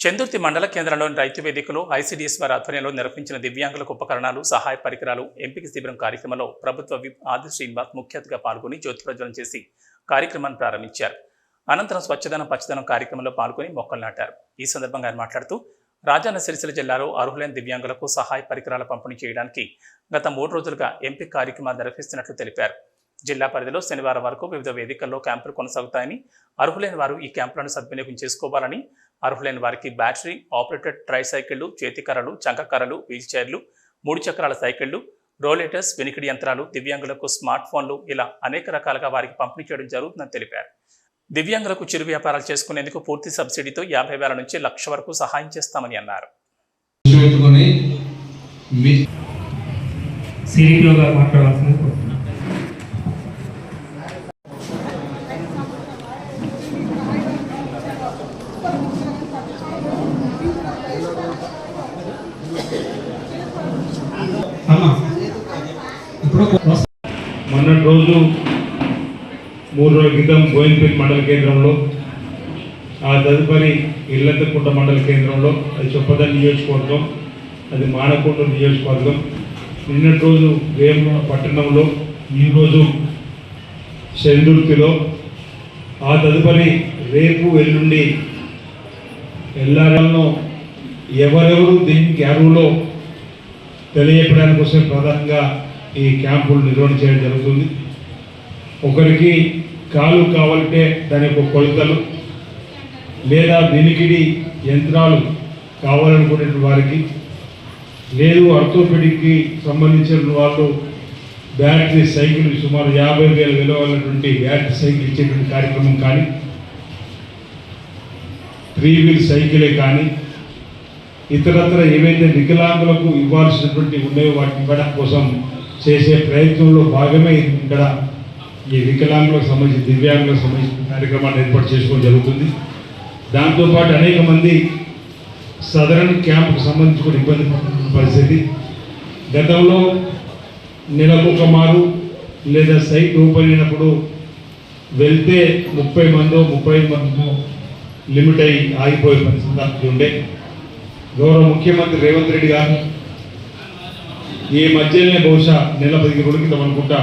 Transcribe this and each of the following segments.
చందుర్తి మండల కేంద్రంలోని రైతు వేదికలో ఐసీడీఎస్ వారి ఆధ్వర్యంలో నిర్వహించిన దివ్యాంగులకు ఉపకరణాలు సహాయ పరికరాలు ఎంపిక శిబిరం కార్యక్రమంలో ప్రభుత్వ విప్ ఆది శ్రీనివాస్ ముఖ్య అతిథిగా పాల్గొని జ్యోతి ప్రజ్వలన చేసి కార్యక్రమాన్ని ప్రారంభించారు. అనంతరం స్వచ్ఛదనం పచ్చదనం కార్యక్రమంలో పాల్గొని మొక్కలు నాటారు. ఈ సందర్భంగా ఆయన మాట్లాడుతూ రాజన్న సిరిసిల్ల జిల్లాలో అర్హులైన దివ్యాంగులకు సహాయ పరికరాల పంపిణీ చేయడానికి గత మూడు రోజులుగా ఎంపిక కార్యక్రమాలు నిర్వహిస్తున్నట్లు తెలిపారు. జిల్లా పరిధిలో శనివారం వరకు వివిధ వేదికల్లో క్యాంపులు కొనసాగుతాయని అర్హులైన వారు ఈ క్యాంపులను సద్వినియోగం చేసుకోవాలని అర్హులైన వారికి బ్యాటరీ ఆపరేటెడ్ ట్రై సైకిళ్ళు చేతికర్రలు చంకకర్రలు వీల్ చైర్లు మూడు చక్రాల సైకిళ్ళు రోలేటర్స్ వెనికిడి యంత్రాలు దివ్యాంగులకు స్మార్ట్ ఫోన్లు ఇలా అనేక రకాలుగా వారికి పంపిణీ చేయడం జరుగుతుందని తెలిపారు. దివ్యాంగులకు చిరు వ్యాపారాలు చేసుకునేందుకు పూర్తి సబ్సిడీతో యాభై వేల నుంచి లక్ష వరకు సహాయం చేస్తామని అన్నారు. గారు మాట్లాడాల్సింది మొన్నటి రోజు మూడు రోజుల క్రితం గోవిందపేట మండల కేంద్రంలో ఆ తదుపరి ఇల్లంతకుంట మండల కేంద్రంలో అది చొప్పదల్ నియోజకవర్గం అది మానకొండ నియోజకవర్గం. నిన్నటి రోజు వేమ పట్టణంలో ఈరోజు చందుర్తిలో ఆ తదుపరి రేపు ఎల్లుండి ఎల్లారంలో ఎవరెవరు దీనికి అరువులో తెలియపడానికి కోసం ప్రధానంగా ఈ క్యాంపులు నిర్వహణ చేయడం జరుగుతుంది. ఒకరికి కాలు కావాలంటే దాని యొక్క కొలతలు లేదా వినికిడి యంత్రాలు కావాలనుకునే వారికి లేదు ఆర్థోపెడిక్కి సంబంధించిన వాళ్ళు బ్యాటరీ సైకిల్ సుమారు యాభై వేల విలువైనటువంటి బ్యాటరీ సైకిల్ ఇచ్చేటువంటి కార్యక్రమం కానీ త్రీ వీల్ సైకిలే కానీ ఇతరత్ర ఏవైతే వికలాంగులకు ఇవ్వాల్సినటువంటి ఉన్నాయో వాటిని ఇవ్వడం కోసం చేసే ప్రయత్నంలో భాగమే ఇక్కడ ఈ వికలాంగులకు సంబంధించి దివ్యాంగులకు సంబంధించిన కార్యక్రమాన్ని ఏర్పాటు చేసుకోవడం జరుగుతుంది. దాంతోపాటు అనేక మంది సదరన్ క్యాంప్కు సంబంధించి కూడా ఇబ్బంది పడుతున్న పరిస్థితి. గతంలో నెలకు మారు లేదా సైట్ ఓపెన్ అయినప్పుడు వెళ్తే ముప్పై మందో ముప్పై మందో లిమిట్ అయి ఆగిపోయే పరిస్థితి ఉండే. గౌరవ ముఖ్యమంత్రి రేవంత్ రెడ్డి గారు ఈ మధ్యనే బహుశా నెల పదిహేను రోజుల క్రితం అనుకుంటా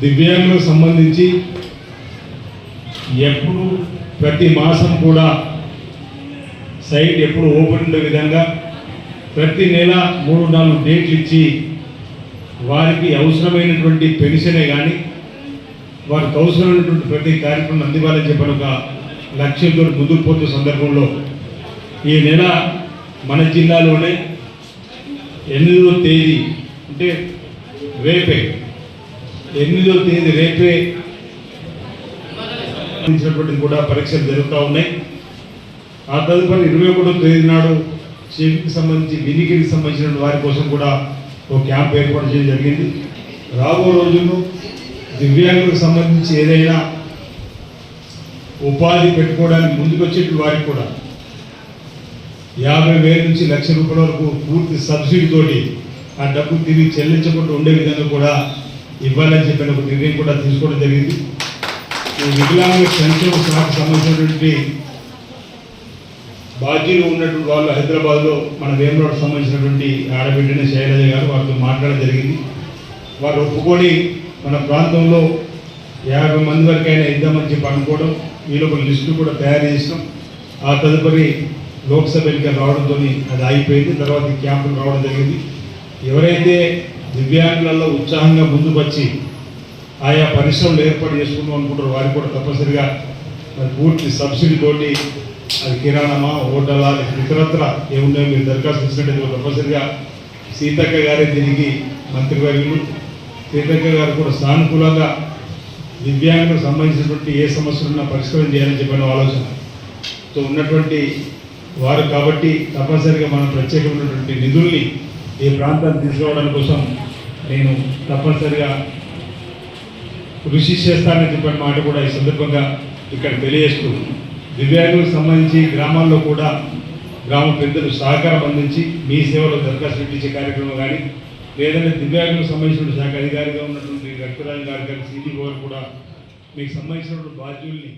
దివ్యాంగులకు సంబంధించి ఎప్పుడు ప్రతి మాసం కూడా సైట్ ఎప్పుడు ఓపెన్ ఉండే విధంగా ప్రతి నెల మూడు నాలుగు డేట్లు ఇచ్చి వారికి అవసరమైనటువంటి పెన్షనే కానీ వారికి అవసరమైనటువంటి ప్రతి కార్యక్రమం అందివ్వాలని చెప్పిన ఒక లక్ష్యంతో ముందుకు పోతున్న సందర్భంలో ఈ నెల మన జిల్లాలోనే ఎనిమిదో తేదీ అంటే రేపే ఎనిమిదో తేదీ రేపే సంబంధించినటువంటిది కూడా పరీక్షలు జరుగుతూ ఉన్నాయి. ఆ తదుపరి ఇరవై ఒకటో తేదీ నాడు చెవికి సంబంధించి వినికిడికి సంబంధించిన వారి కోసం కూడా ఒక క్యాంప్ ఏర్పాటు చేయడం జరిగింది. రాబో రోజుల్లో దివ్యాంగులకు సంబంధించి ఏదైనా ఉపాధి పెట్టుకోవడానికి ముందుకొచ్చేటువంటి వారికి కూడా యాభై వేల నుంచి లక్ష రూపాయల వరకు పూర్తి సబ్సిడీతోటి ఆ డబ్బు తిరిగి చెల్లించకుండా ఉండే విధంగా కూడా ఇవ్వాలని చెప్పిన ఒక నిర్ణయం కూడా తీసుకోవడం జరిగింది. ఈ వికలాంగుల సంక్షేమ శాఖకు సంబంధించినటువంటి బాధ్యులు ఉన్నటువంటి వాళ్ళు హైదరాబాద్లో మన వేమరాడు సంబంధించినటువంటి ఆడబిడ్డని శైలజ గారు వారితో మాట్లాడడం జరిగింది. వారు ఒప్పుకొని మన ప్రాంతంలో యాభై మంది వరకైనా ఇద్దామని చెప్పి అనుకోవడం వీళ్ళు ఒక లిస్టు కూడా తయారు చేసినాం. ఆ తదుపరి లోక్సభ ఎన్నికలు రావడంతో అది ఆగిపోయింది. తర్వాత ఈ క్యాంపులు రావడం జరిగింది. ఎవరైతే దివ్యాంగులలో ఉత్సాహంగా ముందుకు వచ్చి ఆయా పరిశ్రమలు ఏర్పాటు చేసుకుందాం అనుకుంటారు వారికి కూడా తప్పనిసరిగా మరి పూర్తి సబ్సిడీ తోటి అది కిరాణమా హోటలా ఇతరత్ర ఏమున్నాయో మీరు దరఖాస్తు ఇచ్చినట్టు తప్పనిసరిగా సీతక్క గారే దీనికి మంత్రివర్యులు సీతక్క గారు కూడా సానుకూలంగా దివ్యాంగులకు సంబంధించినటువంటి ఏ సమస్యలున్నా పరిష్కారం చేయాలని చెప్పిన ఆలోచనతో ఉన్నటువంటి వారు కాబట్టి తప్పనిసరిగా మనం ప్రత్యేకమైనటువంటి నిధుల్ని ఈ ప్రాంతాన్ని తీసుకోవడం కోసం నేను తప్పనిసరిగా కృషి చేస్తానని చెప్పిన మాట కూడా ఈ సందర్భంగా ఇక్కడ తెలియజేస్తూ దివ్యాంగులకు సంబంధించి గ్రామాల్లో కూడా గ్రామ పెద్దలు సహకారం అందించి మీ సేవలో దరఖాస్తు పెట్టించే కార్యక్రమం కానీ లేదంటే దివ్యాంగులకు సంబంధించిన శాఖ అధికారిగా ఉన్నటువంటి రక్తరాజు గారు కానీ సీడీ గారు కూడా మీకు సంబంధించినటువంటి బాధ్యుల్ని